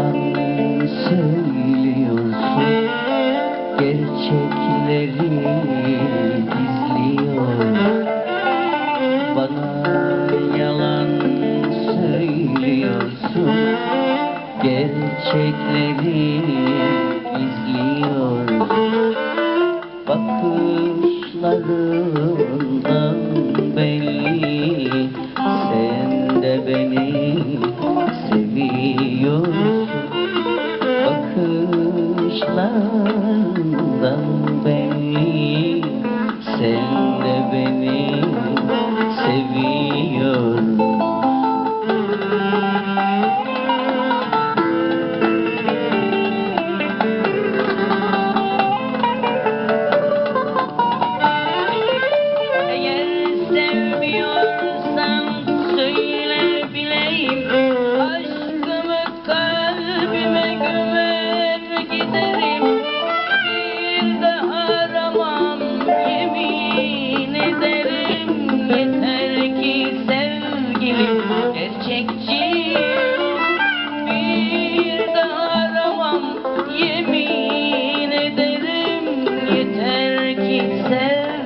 yalan söylüyorsun. Gerçekleri gizliyor. Bana yalan söylüyorsun. Gerçekleri gizliyor. Bakışlarından belli. Sen de beni seviyorsun. Bakışlarından belli Sen de beni seviyorsun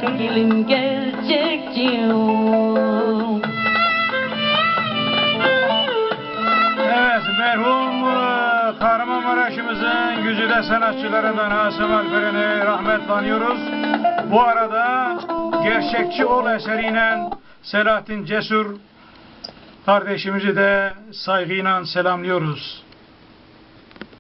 sevgilim gerçekçi Evet, merhum e, Kahramanmaraş'ımızın güzide sanatçılarından Asım Alperen'i rahmetle anıyoruz. Bu arada Gerçekçi Ol eseriyle Selahattin Cesur kardeşimizi de saygıyla selamlıyoruz.